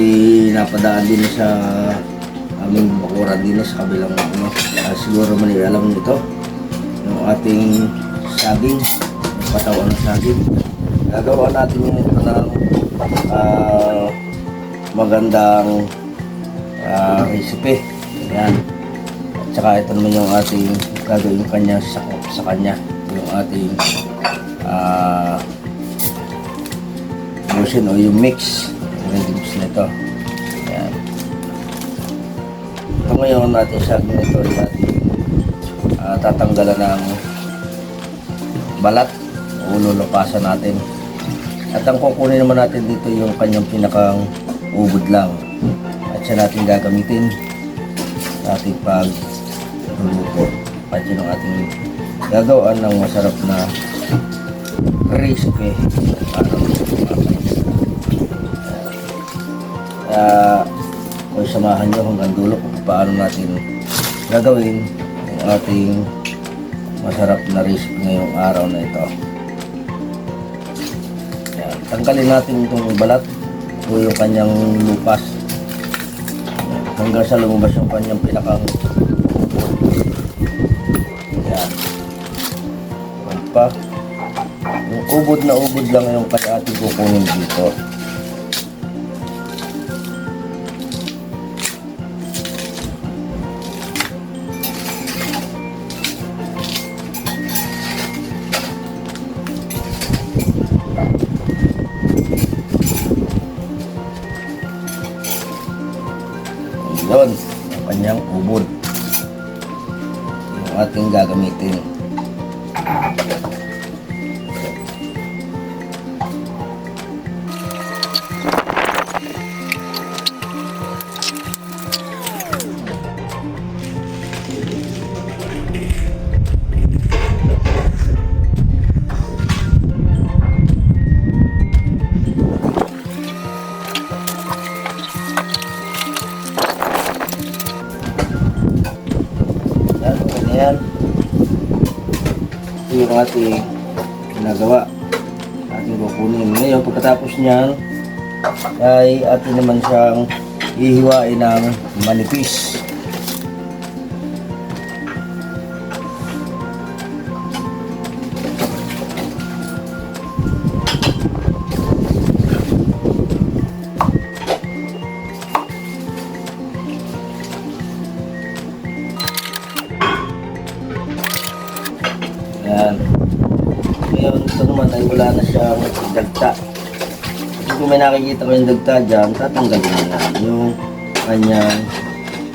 ay napadaan din sa aming bakuran din sa kabilang ano. Ah, siguro man alam nito. Yung ating saging, ng saging. Gagawa natin yung ito ng ah, magandang ah, recipe. Yan. At saka ito naman yung ating gagawin kanya sa, sa kanya. Yung ating ah version o yung mix. Yung mix nito. Yan. Ito ngayon natin sa atin ito ay ating ah, tatanggalan ng balat o lulupasan natin. At ang kukunin naman natin dito yung kanyang pinakang ubod lang. At siya natin gagamitin sa ating pag luluto. At yun ang ating gagawin ng masarap na recipe. Para kaya kung samahan nyo hanggang dulo kung paano natin gagawin ang ating masarap na recipe ngayong araw na ito. Yan. Tanggalin natin itong balat o yung kanyang lupas hanggang sa lumabas yung kanyang pinakang. Yan pa. Yung ubod na ubod lang yung kaya ating kukunin dito. Ito yung ating ginagawa. Ating kukunin. Ngayon, pagkatapos niyan, ay atin naman siyang hihiwain ng manipis. Yan. Ngayon, ito naman ay wala na siyang dagta. Kung may nakikita ko yung dagta dyan, tatanggalin na yan. Yung kanyang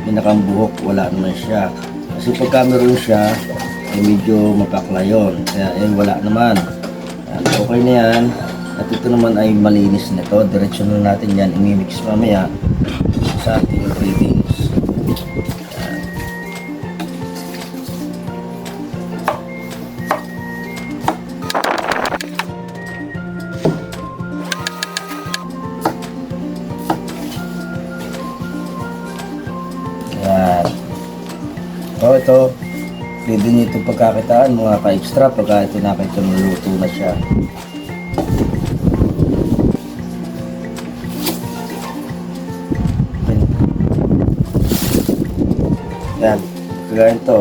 pinakang buhok, wala naman siya. Kasi pagka meron siya, ay medyo mapakla yun. Kaya eh, wala naman. Yan, okay na yan. At ito naman ay malinis nito. Diretso na natin yan. Imimix mamaya sa ating ingredients. Pagkakitaan mga ka-extra pagka ito nakita nuluto na siya. Yan. Kaya ito,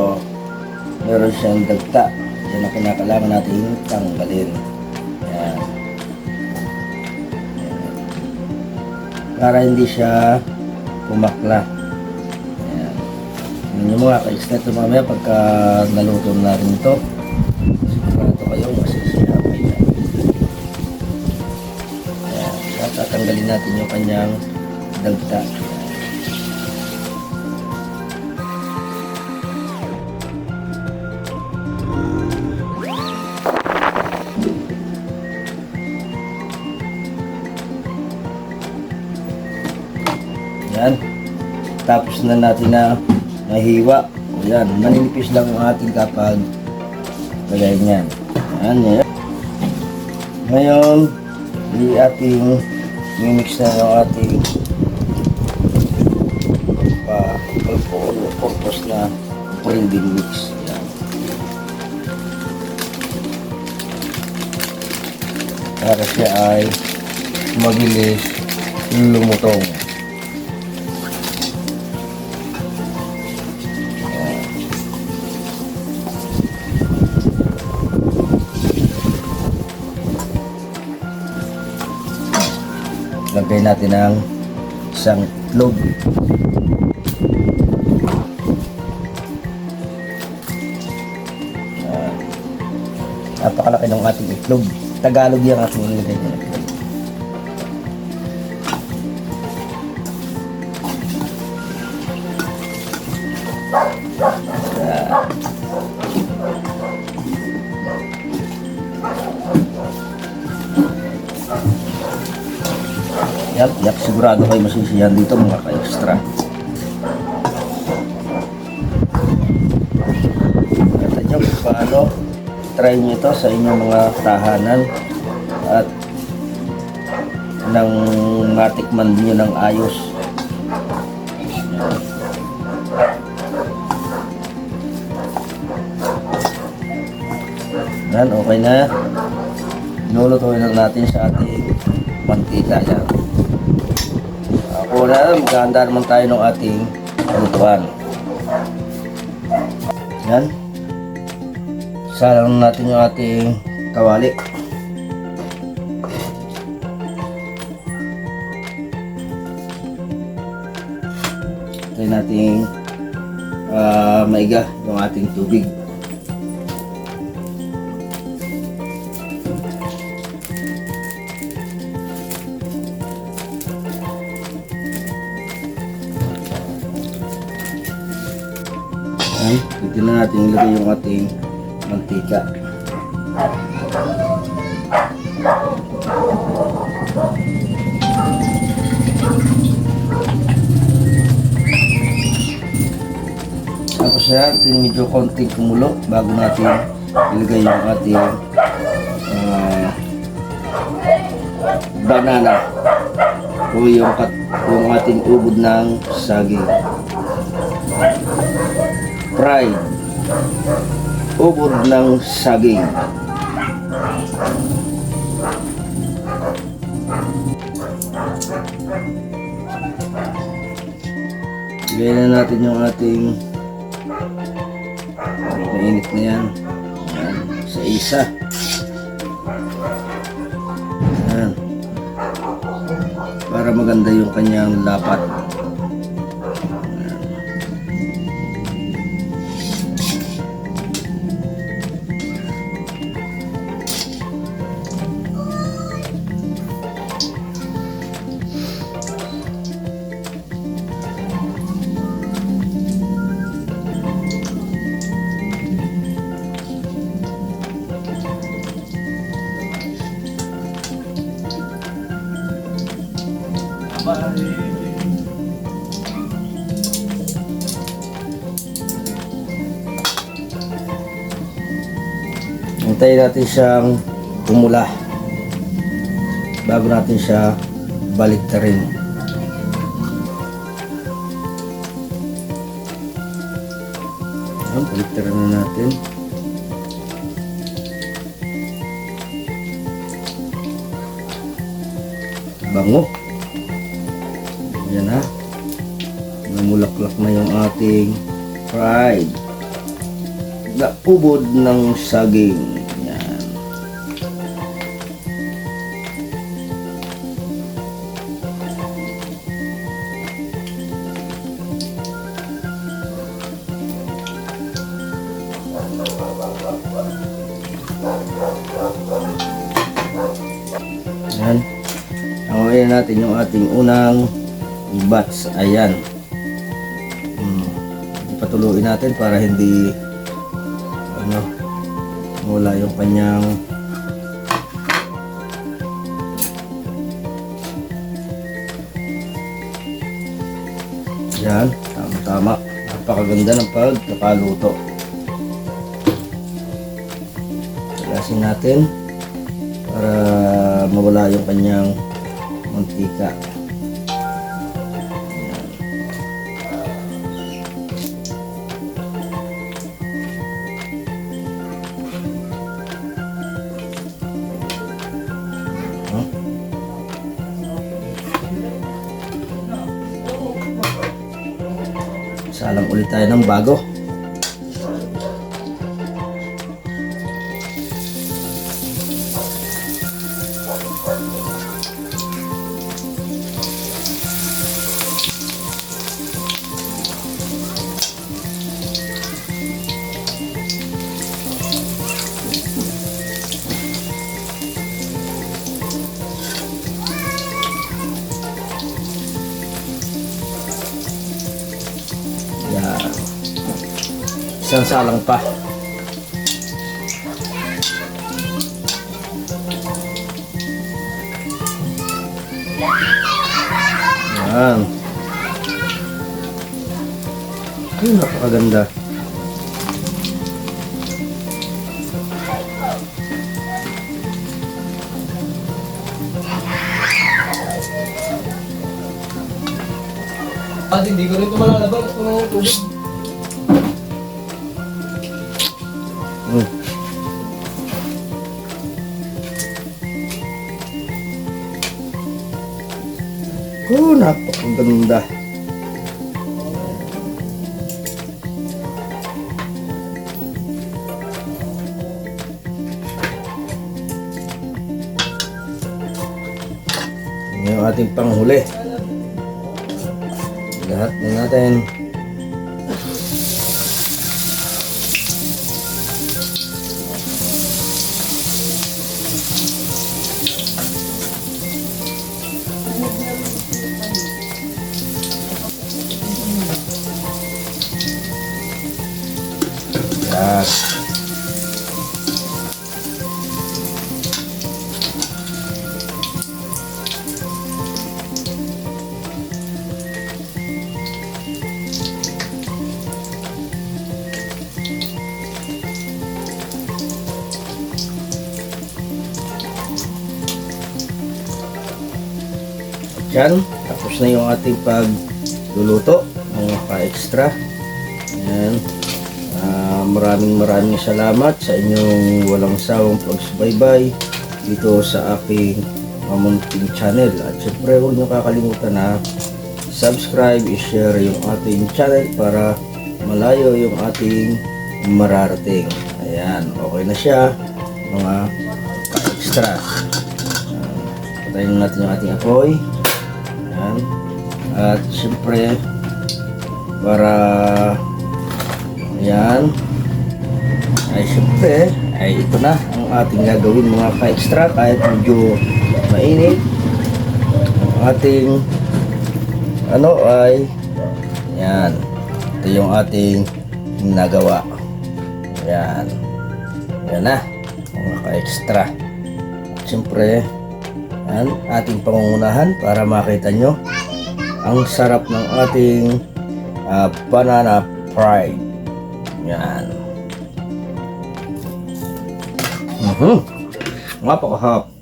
meron siyang dagta. Yan ang kinakailangan natin tanggalin. Yan. Para hindi siya pumakla. Ayan. Yung mga ka-extra ito mamaya pagka naluto na rin ito. Sigurado kayo masisira kayo. Ayan. At tatanggalin natin yung kanyang dagta. Yan. Tapos na natin na nahiwa. O yan, maninipis lang ang ating kapag kagaya niyan. Yan, yan. Ngayon, i ating mimix na yung ating pa purpose na breading mix. Yan. Para siya ay mabilis lumutong. Natin ng isang itlog. Ah, napakalaki ng ating itlog. Tagalog yung ating nilagay ng sigurado kayo masisiyahan dito mga ka-extra. Kata nyo kung paano try nyo ito sa inyong mga tahanan at nang matikman nyo ng ayos. Yan, okay na. Nulutuin lang natin sa ating mantika. Yan. Ako na, maghahanda naman tayo ng ating lutuan. Yan. Salang natin yung ating kawali. Try natin ah, maiga yung ating tubig. Ay, dito na natin ilagay yung ating mantika. Tapos yan, yung medyo konting kumulo bago natin ilagay yung ating ah, banana o yung, yung ating ubod ng saging fried ubod ng saging. Lagyan na natin yung ating mainit na yan. yan sa isa. Yan. Para maganda yung kanyang lapat Hintayin natin siyang pumula bago natin siya balik na rin. Ayan, balik na natin. Bango. Yan ha. Namulaklak na yung ating fried na ubod ng saging. Awayin natin yung ating unang batch. Ayan. Hmm. Ipatuloy natin para hindi ano wala yung kanyang yan tama tama napakaganda ng pagkakaluto Tagasin natin para mawala yung kanyang mantika? Salang ulit tayo ng bago. Isang salang pa. Yan. Ay, napakaganda. At hindi ko rin ito malalaban kung tubig. Oh, napakaganda. Yan yung ating panghuli. Lahat na natin. Yan, tapos na yung ating pagluluto ng pa-extra. Yan. Ah, maraming maraming salamat sa inyong walang sawang pagsubaybay dito sa aking mamunting channel. At syempre huwag niyo kakalimutan na subscribe, i-share yung ating channel para malayo yung ating mararating. Ayan, okay na siya mga ka-extra. Ah, patayin natin yung ating apoy. Ayan. At syempre, para ayan, ay syempre, ay ito na ang ating gagawin mga ka-extra kahit medyo mainit. Ang ating ano ay yan. Ito yung ating nagawa. Yan. Yan na. Mga ka-extra. At yan, ating pangungunahan para makita nyo ang sarap ng ating ah, banana fried. Yan. Mhm. Napakahap.